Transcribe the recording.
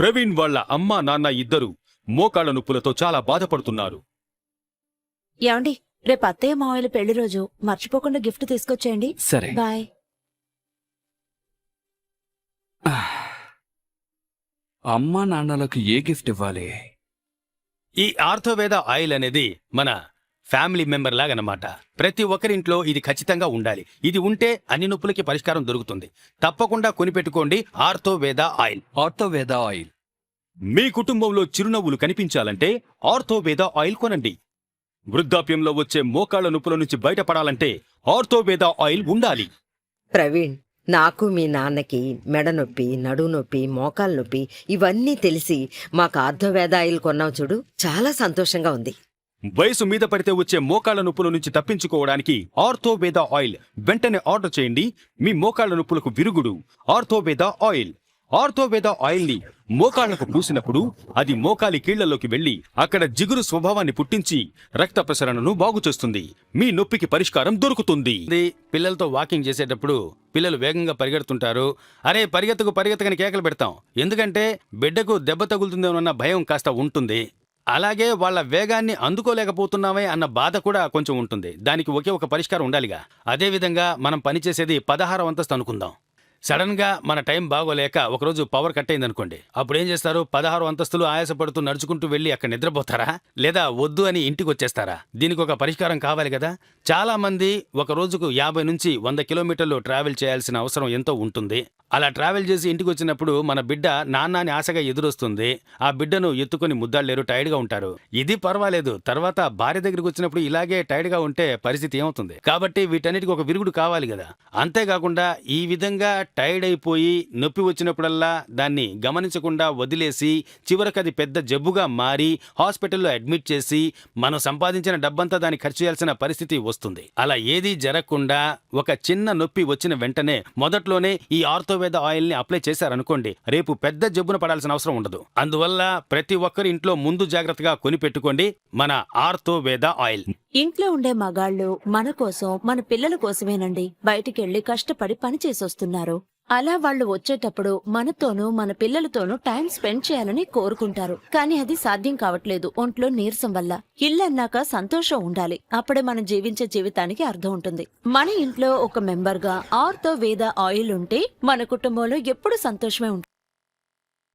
ప్రవీణ్ వాళ్ళ అమ్మా నాన్న ఇద్దరు మోకాళ్ళ నొప్పులతో చాలా బాధపడుతున్నారు. ఏమండి రేపు అత్తయ్య మావయ్యల పెళ్ళి రోజు. మర్చిపోకుండా గిఫ్ట్ తీసుకొచ్చేయండి. సరే. బాయ్. అమ్మా నాన్నలకు ఏ గిఫ్ట్ ఇవ్వాలి? ఈ ఆర్థోవేద ఆయిల్ అనేది మన ఫ్యామిలీ మెంబర్ లాగనమాట ప్రతి ఒక్కరింట్లో ఇది ఖచ్చితంగా ఉండాలి. ఇది ఉంటే అన్ని నొప్పులకి పరిష్కారం దొరుకుతుంది. తప్పకుండా కొనిపెట్టుకోండి ఆర్థోవేద ఆయిల్. ఆర్థోవేద ఆయిల్. మీ కుటుంబంలో చిరునవ్వులు కనిపించాలంటే ఆర్థోవేద ఆయిల్ కొనండి. వృద్ధాప్యంలో వచ్చే మోకాళ్ళ నొప్పుల నుంచి బయటపడాలంటే ఆర్థోవేద ఆయిల్ ఉండాలి. ప్రవీణ్ నాకు మీ నాన్నకి మెడ నొప్పి నడు నొప్పి మోకాలు నొప్పి ఇవన్నీ తెలిసి మాకు ఆర్ధవేదాయిలు కొన్నావు చూడు చాలా సంతోషంగా ఉంది. వయసు మీద పడితే వచ్చే మోకాళ్ళ నొప్పుల నుంచి తప్పించుకోవడానికి ఆర్థోవేద ఆయిల్ వెంటనే ఆర్డర్ చేయండి. మీ మోకాళ్ళ నొప్పులకు విరుగుడు. ఆర్థోవేద ఆయిల్. ఆర్థోవేద ఆయిల్ని మోకాళ్ళకు పూసినప్పుడు అది మోకాలి కీళ్ళలోకి వెళ్ళి అక్కడ జిగురు స్వభావాన్ని పుట్టించి రక్త ప్రసరణను బాగు చేస్తుంది. మీ నొప్పికి పరిష్కారం దొరుకుతుంది. పిల్లలతో వాకింగ్ చేసేటప్పుడు పిల్లలు వేగంగా పరిగెడుతుంటారు. అరే పరిగెత్తకు పరిగెత్తకని కేకలు పెడతాం. ఎందుకంటే బిడ్డకు దెబ్బ తగులుతుందేమన్న భయం కాస్త ఉంటుంది. అలాగే వాళ్ళ వేగాన్ని అందుకోలేకపోతున్నామే అన్న బాధ కూడా కొంచెం ఉంటుంది. దానికి ఒకే ఒక పరిష్కారం ఉండాలిగా. అదేవిధంగా మనం పనిచేసేది పదహారు అంతస్తు అనుకుందాం. సడన్గా మన టైం బాగోలేక ఒకరోజు పవర్ కట్ అయింది అనుకోండి అప్పుడు ఏం చేస్తారు? పదహారు అంతస్తులు ఆయాసపడుతూ నడుచుకుంటూ వెళ్ళి అక్కడ నిద్రపోతారా? లేదా వద్దు అని ఇంటికి వచ్చేస్తారా? దీనికి ఒక పరిష్కారం కావాలి కదా. చాలా మంది ఒక రోజుకు యాభై నుంచి వంద కిలోమీటర్లు ట్రావెల్ చేయాల్సిన అవసరం ఎంతో ఉంటుంది. అలా ట్రావెల్ చేసి ఇంటికి వచ్చినప్పుడు మన బిడ్డ నాన్నని ఆశగా ఎదురొస్తుంది. ఆ బిడ్డను ఎత్తుకొని ముద్దాళ్ళేరు టైర్డ్గా ఉంటారు. ఇది పర్వాలేదు. తర్వాత భార్య దగ్గరికి వచ్చినప్పుడు ఇలాగే టైర్డ్గా ఉంటే పరిస్థితి ఏమవుతుంది? కాబట్టి వీటన్నిటికీ ఒక విరుగుడు కావాలి కదా. అంతేకాకుండా ఈ విధంగా టైర్డ్ అయిపోయి నొప్పి వచ్చినప్పుడల్లా దాన్ని గమనించకుండా వదిలేసి చివరికి అది పెద్ద జబ్బుగా మారి హాస్పిటల్లో అడ్మిట్ చేసి మనం సంపాదించిన డబ్బంతా దాన్ని ఖర్చు చేయాల్సిన పరిస్థితి వస్తుంది. అలా ఏదీ జరగకుండా ఒక చిన్న నొప్పి వచ్చిన వెంటనే మొదట్లోనే ఈ ఆర్థో ఆయిల్ని అప్లై చేశారనుకోండి రేపు పెద్ద జబ్బున పడాల్సిన అవసరం ఉండదు. అందువల్ల ప్రతి ఒక్కరి ఇంట్లో ముందు జాగ్రత్తగా కొనిపెట్టుకోండి మన ఆర్థోవేద ఆయిల్. ఇంట్లో ఉండే మగాళ్ళు మన కోసం మన పిల్లల కోసమేనండి. బయటికెళ్ళి కష్టపడి పని చేసొస్తున్నారు. అలా వాళ్ళు వచ్చేటప్పుడు మనతోనూ మన పిల్లలతోనూ టైం స్పెండ్ చేయాలని కోరుకుంటారు. కానీ అది సాధ్యం కావట్లేదు. ఒంట్లో నీరసం వల్ల. ఇల్లు అన్నాక సంతోషం ఉండాలి. అప్పుడే మనం జీవించే జీవితానికి అర్థం ఉంటుంది. మన ఇంట్లో ఒక మెంబర్గా ఆర్తో వేద ఆయిల్ ఉంటే మన కుటుంబంలో ఎప్పుడు సంతోషమే ఉంటుంది